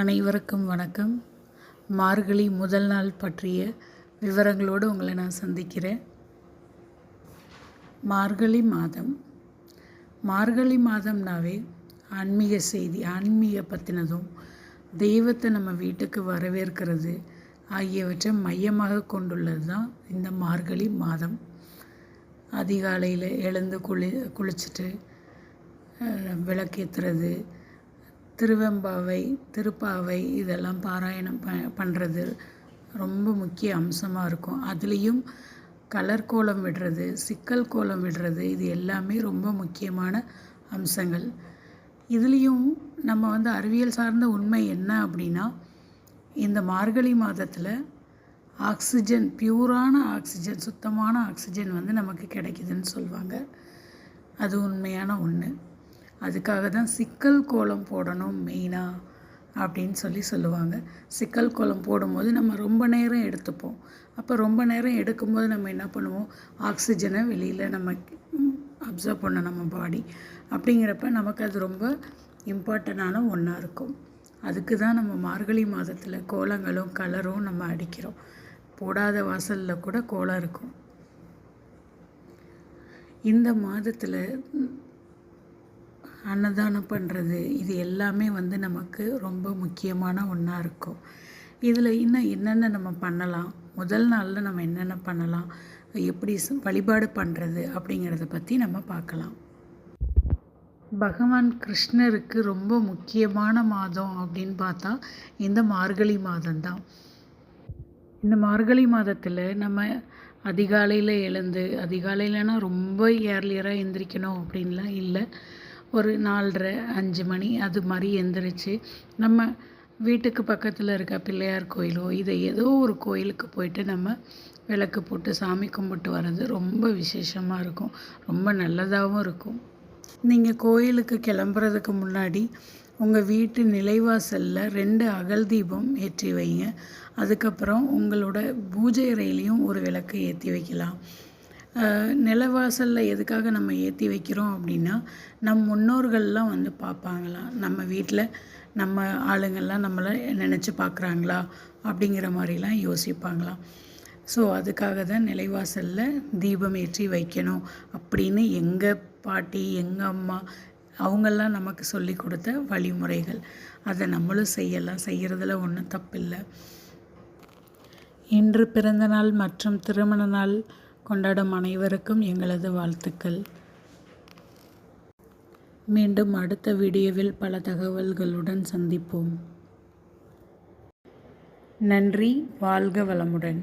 அனைவருக்கும் வணக்கம். மார்கழி முதல் நாள் பற்றிய விவரங்களோடு உங்களை நான் சந்திக்கிறேன். மார்கழி மாதம். மார்கழி மாதம்னாவே ஆன்மீக செய்தி ஆன்மீக பற்றினதும் தெய்வத்தை நம்ம வீட்டுக்கு வரவேற்கிறது ஆகியவற்றை மையமாக கொண்டுள்ளது தான் இந்த மார்கழி மாதம். அதிகாலையில் எழுந்து குளி குளிச்சுட்டு விளக்கேற்றுறது திருவெம்பாவை திருப்பாவை இதெல்லாம் பாராயணம் ப பண்ணுறது ரொம்ப முக்கிய அம்சமாக இருக்கும். அதுலேயும் கலர் கோலம் விடுறது சிக்கல் கோலம் விடுறது இது எல்லாமே ரொம்ப முக்கியமான அம்சங்கள். இதுலேயும் நம்ம வந்து அறிவியல் சார்ந்த உண்மை என்ன அப்படின்னா இந்த மார்கழி மாதத்தில் ஆக்சிஜன் பியூரான ஆக்சிஜன் சுத்தமான ஆக்சிஜன் வந்து நமக்கு கிடைக்குதுன்னு சொல்லுவாங்க அது உண்மையான ஒன்று அதுக்காக தான் சிக்கல் கோலம் போடணும் மெயினாக அப்படின்னு சொல்லி சொல்லுவாங்க. சிக்கல் கோலம் போடும்போது நம்ம ரொம்ப நேரம் எடுத்துப்போம். அப்போ ரொம்ப நேரம் எடுக்கும்போது நம்ம என்ன பண்ணுவோம்? ஆக்சிஜனை வெளியில் நம்ம அப்சர்வ் பண்ண நம்ம பாடி அப்படிங்கிறப்ப நமக்கு அது ரொம்ப இம்பார்ட்டண்டான ஒன்றா இருக்கும். அதுக்கு தான் நம்ம மார்கழி மாதத்தில் கோலங்களும் கலரும் நம்ம அடிக்கிறோம். போடாத வாசலில் கூட கோலம் இருக்கும். இந்த மாதத்தில் அன்னதானம் பண்ணுறது இது எல்லாமே வந்து நமக்கு ரொம்ப முக்கியமான ஒன்றா இருக்கும். இதில் இன்னும் என்னென்ன நம்ம பண்ணலாம்? முதல் நாளில் நம்ம என்னென்ன பண்ணலாம்? எப்படி வழிபாடு பண்ணுறது அப்படிங்கிறத பற்றி நம்ம பார்க்கலாம். பகவான் கிருஷ்ணருக்கு ரொம்ப முக்கியமான மாதம் அப்படின்னு பார்த்தா இந்த மார்கழி மாதம்தான். இந்த மார்கழி மாதத்தில் நம்ம அதிகாலையில் எழுந்து அதிகாலையிலனா ரொம்ப ஏர்லியராக எந்திரிக்கணும் அப்படின்லாம் இல்லை. ஒரு நாலரை அஞ்சு மணி அது மாதிரி எந்திரிச்சு நம்ம வீட்டுக்கு பக்கத்தில் இருக்க பிள்ளையார் கோயிலோ இதை ஏதோ ஒரு கோயிலுக்கு போயிட்டு நம்ம விளக்கு போட்டு சாமி கும்பிட்டு வர்றது ரொம்ப விசேஷமாக இருக்கும். ரொம்ப நல்லதாகவும் இருக்கும். நீங்கள் கோயிலுக்கு கிளம்புறதுக்கு முன்னாடி உங்கள் வீட்டு நிலைவாசலில் ரெண்டு அகல் தீபம் ஏற்றி வைங்க. அதுக்கப்புறம் உங்களோட பூஜை அறையிலையும் ஒரு விளக்கு ஏற்றி வைக்கலாம். நிலவாசலில் எதுக்காக நம்ம ஏற்றி வைக்கிறோம் அப்படின்னா நம் முன்னோர்கள்லாம் வந்து பார்ப்பாங்களாம் நம்ம வீட்டில் நம்ம ஆளுங்கள்லாம் நம்மளை நினச்சி பார்க்குறாங்களா? அப்படிங்கிற மாதிரிலாம் யோசிப்பாங்களாம் ஸோ அதுக்காக தான் நிலைவாசலில் தீபம் ஏற்றி வைக்கணும் அப்படின்னு எங்கள் பாட்டி எங்கள் அம்மா அவங்கெல்லாம் நமக்கு சொல்லி கொடுத்த வழிமுறைகள். அதை நம்மளும் செய்யலாம். செய்கிறதுல ஒன்றும் தப்பில்லை. இன்று பிறந்த நாள் மற்றும் திருமண நாள் கொண்டாடும் அனைவருக்கும் எங்களது வாழ்த்துக்கள். மீண்டும் அடுத்த வீடியோவில் பல தகவல்களுடன் சந்திப்போம். நன்றி வாழ்க வளமுடன்.